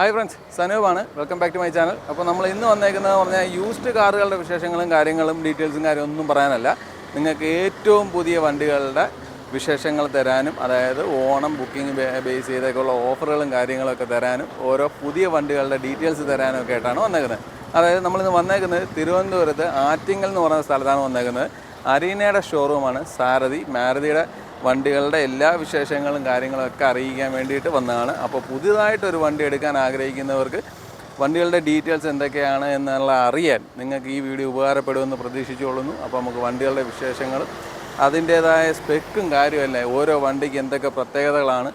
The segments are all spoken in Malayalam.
Hi friends സനൂപാണ്. Welcome back to my channel അപ്പോൾ നമ്മൾ ഇന്ന് വന്നേക്കുന്നത് പറഞ്ഞാൽ യൂസ്ഡ് കാറുകളുടെ വിശേഷങ്ങളും കാര്യങ്ങളും ഡീറ്റെയിൽസും കാര്യമൊന്നും പറയാനല്ല. നിങ്ങൾക്ക് ഏറ്റവും പുതിയ വണ്ടികളുടെ വിശേഷങ്ങൾ തരാനും അതായത് ഓണം ബുക്കിംഗ് ബേസ് ചെയ്തേക്കുള്ള ഓഫറുകളും കാര്യങ്ങളൊക്കെ തരാനും ഓരോ പുതിയ വണ്ടികളുടെ ഡീറ്റെയിൽസ് തരാനും ഒക്കെ ആയിട്ടാണ് വന്നേക്കുന്നത്. അതായത് നമ്മളിന്ന് വന്നേക്കുന്നത് തിരുവനന്തപുരത്ത് ആറ്റിങ്ങൽ എന്ന് പറയുന്ന സ്ഥലത്താണ് വന്നേക്കുന്നത്. അരീനയുടെ ഷോറൂമാണ് സാരഥി മാരുതിയുടെ വണ്ടികളുടെ എല്ലാ വിശേഷങ്ങളും കാര്യങ്ങളൊക്കെ അറിയിക്കാൻ വേണ്ടിയിട്ട് വന്നതാണ്. അപ്പോൾ പുതിയതായിട്ടൊരു വണ്ടി എടുക്കാൻ ആഗ്രഹിക്കുന്നവർക്ക് വണ്ടികളുടെ ഡീറ്റെയിൽസ് എന്തൊക്കെയാണ് എന്നുള്ള അറിയാൻ നിങ്ങൾക്ക് ഈ വീഡിയോ ഉപകാരപ്പെടുമെന്ന് പ്രതീക്ഷിച്ചുകൊള്ളുന്നു. അപ്പോൾ നമുക്ക് വണ്ടികളുടെ വിശേഷങ്ങളും അതിന്റേതായ സ്പെക്കും കാര്യമല്ല ഓരോ വണ്ടിക്ക് എന്തൊക്കെ പ്രത്യേകതകളാണ്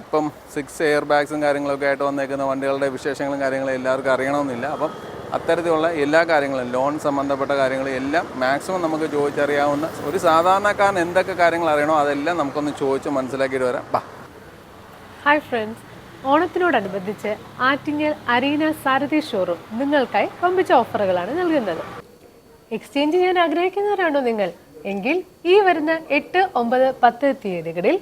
ഇപ്പം സിക്സ് എയർ ബാഗ്സും കാര്യങ്ങളൊക്കെ ആയിട്ട് വന്നേക്കുന്ന വണ്ടികളുടെ വിശേഷങ്ങളും കാര്യങ്ങളും എല്ലാവർക്കും അറിയണമെന്നില്ല. അപ്പം അത്തരത്തിലുള്ള എല്ലാ കാര്യങ്ങളും ലോൺ സംബന്ധപ്പെട്ട കാര്യങ്ങളും എല്ലാം മാക്സിമം നമുക്ക് ചോദിച്ചറിയാവുന്ന ഒരു സാധാരണക്കാരൻ എന്തൊക്കെ കാര്യങ്ങൾ അറിയണോ അതെല്ലാം നമുക്കൊന്ന് ചോദിച്ച് മനസ്സിലാക്കിയിട്ട് വരാം. ബാ. ഹായ് ഫ്രണ്ട്സ് ഓണത്തിനോടനുബന്ധിച്ച് ആറ്റിങ്ങൽ അരീന സാരഥി ഷോറൂം നിങ്ങൾക്കായി പമ്പിച്ച ഓഫറുകളാണ് നൽകുന്നത്. എക്സ്ചേഞ്ച് ചെയ്യാൻ ആഗ്രഹിക്കുന്നവരാണോ നിങ്ങൾ? എങ്കിൽ ഈ വരുന്ന എട്ട് ഒമ്പത് പത്ത് തീയതികളിൽ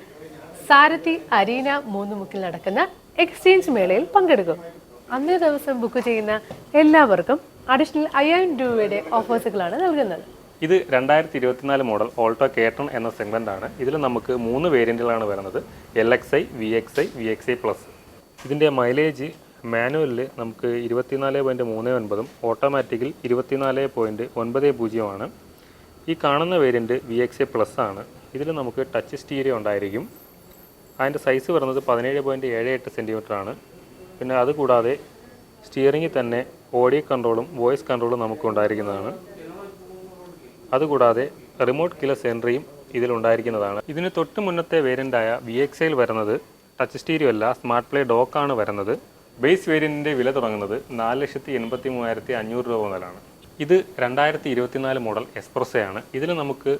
സാരഥി അരീന മൂന്ന് മുക്കിൽ നടക്കുന്ന എക്സ്ചേഞ്ച് മേളയിൽ പങ്കെടുക്കും. അന്നേ ദിവസം ബുക്ക് ചെയ്യുന്ന എല്ലാവർക്കും അഡീഷണൽ അയ്യായിരം രൂപയുടെ ഓഫേഴ്സുകളാണ് നൽകുന്നത്. ഇത് രണ്ടായിരത്തി ഇരുപത്തിനാല് മോഡൽ ഓൾട്ടോ കേട്ടൺ എന്ന സെഗ്മെന്റ് ആണ്. ഇതിൽ നമുക്ക് മൂന്ന് വേരിയന്റുകളാണ് വരുന്നത്. L X I V X I V X I plus ഇതിന്റെ മൈലേജ് മാനുവലിൽ നമുക്ക് ഇരുപത്തിനാല് പോയിന്റ് മൂന്ന് ഒൻപതും ഓട്ടോമാറ്റിക്കിൽ ഇരുപത്തിനാല് പോയിന്റ് ഒൻപത് പൂജ്യമാണ് ഈ കാണുന്ന variant V X I plus ആണ്. ഇതിൽ നമുക്ക് ടച്ച് സ്റ്റീരിയോ ഉണ്ടായിരിക്കും. അതിന്റെ സൈസ് വരുന്നത് പതിനേഴ് പോയിന്റ് ഏഴ് എട്ട് സെന്റിമീറ്റർ ആണ്. പിന്നെ അതുകൂടാതെ സ്റ്റിയറിങ്ങിൽ തന്നെ ഓഡിയോ കൺട്രോളും വോയിസ് കൺട്രോളും നമുക്ക് ഉണ്ടായിരിക്കുന്നതാണ്. അതുകൂടാതെ റിമോട്ട് കിലസ് എൻട്രിയും ഇതിലുണ്ടായിരിക്കുന്നതാണ് ഇതിന് തൊട്ട് മുന്നത്തെ വേരിയന്റായ വി എക്സ് ഐയിൽ വരുന്നത് ടച്ച് സ്റ്റീരിയോ അല്ല സ്മാർട്ട് പ്ലേ ഡോക്കാണ് വരുന്നത്. ബേസ് വേരിയന്റിന്റെ വില തുടങ്ങുന്നത് നാല് ലക്ഷത്തി എൺപത്തി മൂവായിരത്തി അഞ്ഞൂറ് രൂപ മുതലാണ്. ഇത് രണ്ടായിരത്തി ഇരുപത്തിനാല് മോഡൽ എക്സ്പ്രസ്സയാണ് ഇതിൽ നമുക്ക്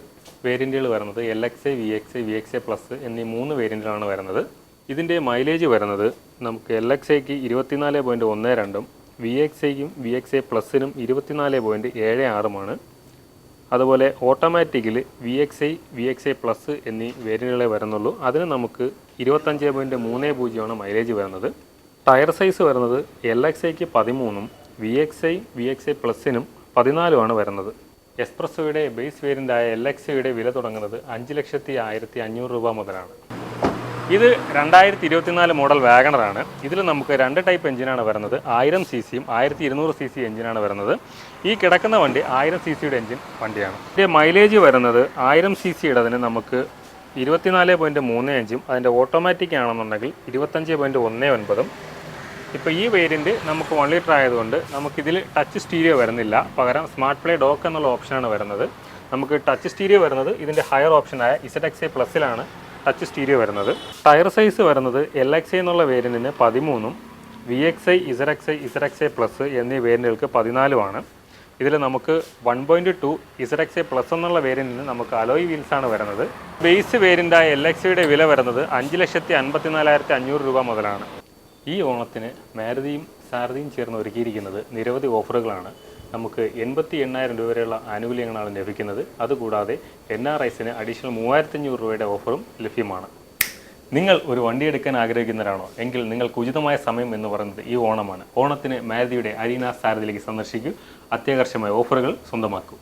വേരിയന്റുകൾ വരുന്നത് L X A V X A V X A plus എന്നീ മൂന്ന് വേരിയന്റിലാണ് വരുന്നത്. ഇതിന്റെ മൈലേജ് വരുന്നത് നമുക്ക് എൽ എക്സ് ഐക്ക് ഇരുപത്തിനാല് പോയിന്റ് ഒന്ന് രണ്ടും വി എക്സ് ഐക്കും വി എക്സ് ഐ പ്ലസിനും ഇരുപത്തിനാല് പോയിന്റ് ഏഴ് ആറുമാണ്. അതുപോലെ ഓട്ടോമാറ്റിക്കിൽ V X I V X I plus എന്നീ വേരിയന്റുകളെ വരുന്നുള്ളൂ. അതിന് നമുക്ക് ഇരുപത്തഞ്ച് പോയിന്റ് മൂന്ന് പൂജ്യമാണ് മൈലേജ് വരുന്നത്. ടയർ സൈസ് വരുന്നത് എൽ എക്സ് ഐക്ക് പതിമൂന്നും V X I V X I പ്ലസിനും പതിനാലുമാണ് വരുന്നത്. എക്സ്പ്രസ്സോയുടെ ബേസ് വേരിയന്റായ എൽ എക്സ് ഐയുടെ വില തുടങ്ങുന്നത് അഞ്ച് ലക്ഷത്തി ആയിരത്തി അഞ്ഞൂറ് രൂപ മുതലാണ്. ഇത് രണ്ടായിരത്തി ഇരുപത്തിനാല് മോഡൽ വാഗണറാണ്. ഇതിൽ നമുക്ക് രണ്ട് ടൈപ്പ് എഞ്ചിനാണ് വരുന്നത്. ആയിരം സി സിയും ആയിരത്തി ഇരുന്നൂറ് സി സി എഞ്ചിനാണ് വരുന്നത്. ഈ കിടക്കുന്ന വണ്ടി ആയിരം സി സിയുടെ എഞ്ചിൻ വണ്ടിയാണ്. ഇതിന്റെ മൈലേജ് വരുന്നത് ആയിരം സി സിയുടേതിന് നമുക്ക് ഇരുപത്തിനാല് പോയിന്റ് മൂന്ന് അഞ്ചും അതിന്റെ ഓട്ടോമാറ്റിക് ആണെന്നുണ്ടെങ്കിൽ ഇരുപത്തഞ്ച് പോയിന്റ് ഒന്ന് ഒൻപതും. ഇപ്പോൾ ഈ വേരിയന്റ് നമുക്ക് വൺ ലിറ്റർ ആയതുകൊണ്ട് നമുക്കിതിൽ ടച്ച് സ്റ്റീരിയോ വരുന്നില്ല. പകരം സ്മാർട്ട് പ്ലേ ഡോക്ക് എന്നുള്ള ഓപ്ഷനാണ് വരുന്നത്. നമുക്ക് ടച്ച് സ്റ്റീരിയോ വരുന്നത് ഇതിന്റെ ഹയർ ഓപ്ഷനായ ഇസഡ് എക്സ് എ പ്ലസിലാണ് ടച്ച് സ്റ്റീരിയോ വരുന്നത്. ടയർ സൈസ് വരുന്നത് എൽ എക്സ് ഐ എന്നുള്ള വേരിയന്റിന് പതിമൂന്നും V X I Z X I Z X I plus എന്നീ വേരിയന്റുകൾക്ക് പതിനാലുമാണ്. ഇതിൽ നമുക്ക് one point two Z X I plus എന്നുള്ള വേരിയന്റിന് നമുക്ക് അലോയ് വീൽസ് ആണ് വരുന്നത്. ബേസ് വേരിയന്റായ എൽ എക്സ് ഐയുടെ വില വരുന്നത് അഞ്ച് ലക്ഷത്തി അൻപത്തിനാലായിരത്തി അഞ്ഞൂറ് രൂപ മുതലാണ്. ഈ ഓണത്തിന് മാരുതിയും സാരഥിയും ചേർന്ന് ഒരുക്കിയിരിക്കുന്നത് നിരവധി ഓഫറുകളാണ് നമുക്ക് എൺപത്തി എണ്ണായിരം രൂപ വരെയുള്ള ആനുകൂല്യങ്ങളാണ് ലഭിക്കുന്നത്. അതുകൂടാതെ എൻ ആർ ഐസിന് അഡീഷണൽ മൂവായിരത്തഞ്ഞൂറ് രൂപയുടെ ഓഫറും ലഭ്യമാണ്. നിങ്ങൾ ഒരു വണ്ടി എടുക്കാൻ ആഗ്രഹിക്കുന്നവരാണോ? എങ്കിൽ നിങ്ങൾക്ക് ഉചിതമായ സമയം എന്ന് പറയുന്നത് ഈ ഓണമാണ്. ഓണത്തിന് മാരുതിയുടെ അരീന സാരഥിയിലേക്ക് സന്ദർശിക്കൂ. അത്യാകർഷമായ ഓഫറുകൾ സ്വന്തമാക്കൂ.